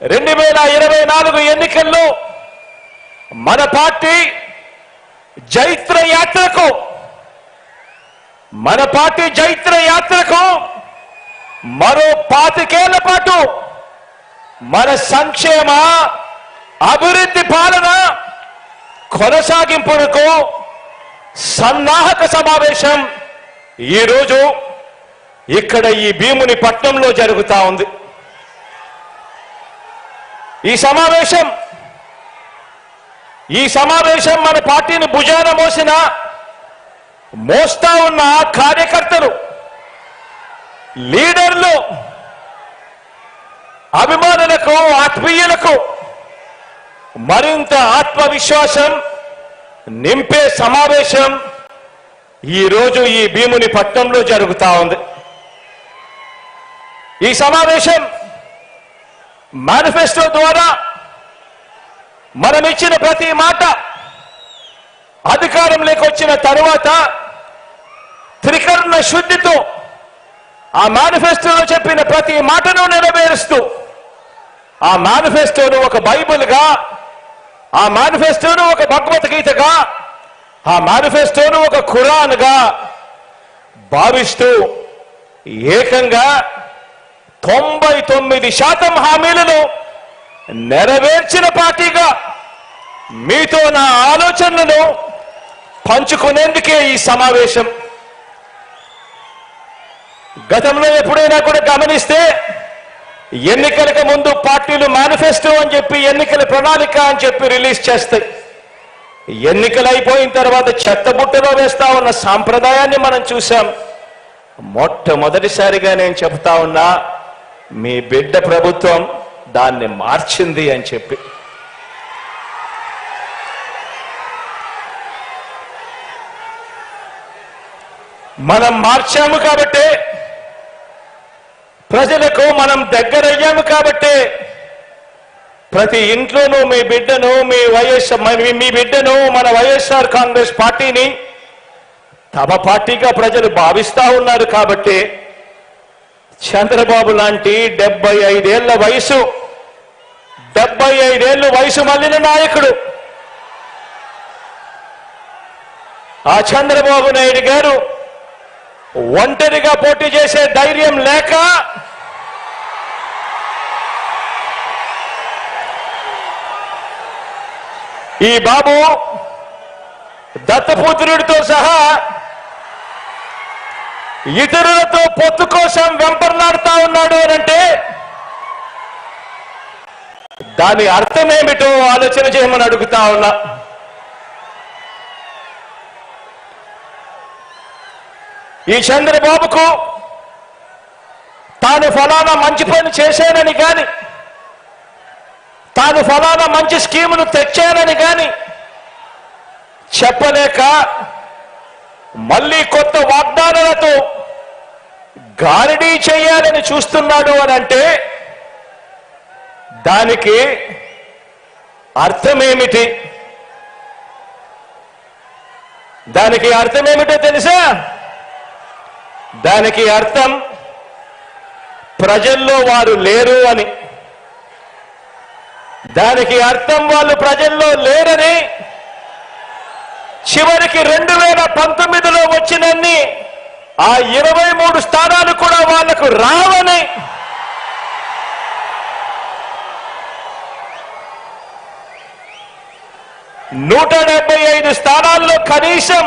రెండు వేల ఇరవై నాలుగు ఎన్నికల్లో మన పార్టీ జైత్ర యాత్రకు మన పార్టీ జైత్ర యాత్రకు మరో పాతికేళ్ళ పాటు మన సంక్షేమ అభివృద్ధి పాలన కొనసాగింపునకు సన్నాహక సమావేశం ఈరోజు ఇక్కడ ఈ భీముని పట్నంలో జరుగుతా ఉంది. ఈ సమావేశం ఈ సమావేశం మన పార్టీని భుజాన మోసిన మోస్తా ఉన్న కార్యకర్తలు లీడర్లు అభిమానులకు ఆత్మీయులకు మరింత ఆత్మవిశ్వాసం నింపే సమావేశం ఈ రోజు ఈ భీముని పట్టణంలో జరుగుతా ఉంది. ఈ సమావేశం మేనిఫెస్టో ద్వారా మనం ఇచ్చిన ప్రతి మాట అధికారంలోకి వచ్చిన తరువాత త్రికరణ శుద్ధితో ఆ మేనిఫెస్టోలో చెప్పిన ప్రతి మాటను నెరవేరుస్తూ ఆ మేనిఫెస్టోను ఒక బైబుల్గా ఆ మేనిఫెస్టోను ఒక భగవద్గీతగా ఆ మేనిఫెస్టోను ఒక ఖురాన్గా భావిస్తూ ఏకంగా తొంభై తొమ్మిది శాతం హామీలను నెరవేర్చిన పార్టీగా మీతో నా ఆలోచనలను పంచుకునేందుకే ఈ సమావేశం. గతంలో ఎప్పుడైనా కూడా గమనిస్తే ఎన్నికలకు ముందు పార్టీలు మేనిఫెస్టో అని చెప్పి ఎన్నికల ప్రణాళిక అని చెప్పి రిలీజ్ చేస్తాయి. ఎన్నికలు అయిపోయిన తర్వాత చెత్తబుట్టలో వేస్తా ఉన్న సాంప్రదాయాన్ని మనం చూసాం మొట్టమొదటిసారిగా నేను చెప్తా ఉన్నా మీ బిడ్డ ప్రభుత్వం దాన్ని మార్చింది అని చెప్పి. మనం మార్చాము కాబట్టి ప్రజలకు మనం దగ్గరయ్యాము కాబట్టి ప్రతి ఇంట్లోనూ మీ బిడ్డను మీ వైఎస్ఆర్ మీ- మీ బిడ్డను మన వైఎస్ఆర్ కాంగ్రెస్ పార్టీని తమ పార్టీగా ప్రజలు భావిస్తా ఉన్నారు కాబట్టి చంద్రబాబు లాంటి డెబ్బై ఐదేళ్ళ వయసు డెబ్బై ఐదేళ్ళ వయసు మళ్ళిన నాయకుడు. ఆ చంద్రబాబు నాయుడు గారు ఒంటరిగా పోటీ చేసే ధైర్యం లేక ఈ బాబు దత్తపుత్రుడితో సహా ఇతరులతో పొత్తు కోసం వెంపర్లాడుతా ఉన్నాడు అంటే దాని అర్థమేమిటో ఆలోచన చేయమని అడుగుతా ఉన్నా. ఈ చంద్రబాబుకు తాను ఫలానా మంచి పని చేశానని కాని తాను ఫలానా మంచి స్కీమును తెచ్చానని కాని చెప్పలేక మళ్ళీ కొత్త వాగ్దానాలతో గారడీ చేయాలని చూస్తున్నాడు అని అంటే దానికి అర్థమేమిటి? దానికి అర్థమేమిటో తెలుసా? దానికి అర్థం ప్రజల్లో వారు లేరు అని. దానికి అర్థం వాళ్ళు ప్రజల్లో లేరని చివరికి రెండు వేల పంతొమ్మిదిలో వచ్చినన్ని ఆ ఇరవై మూడు స్థానాలు కూడా వాళ్ళకు రావని. నూట డెబ్బై ఐదు స్థానాల్లో కనీసం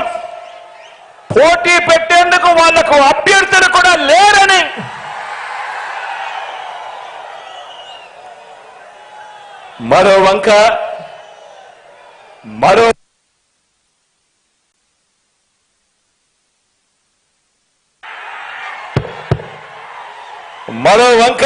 పోటీ పెట్టేందుకు వాళ్ళకు అభ్యర్థులు కూడా లేరని. మరో వంక మరో మరో వంక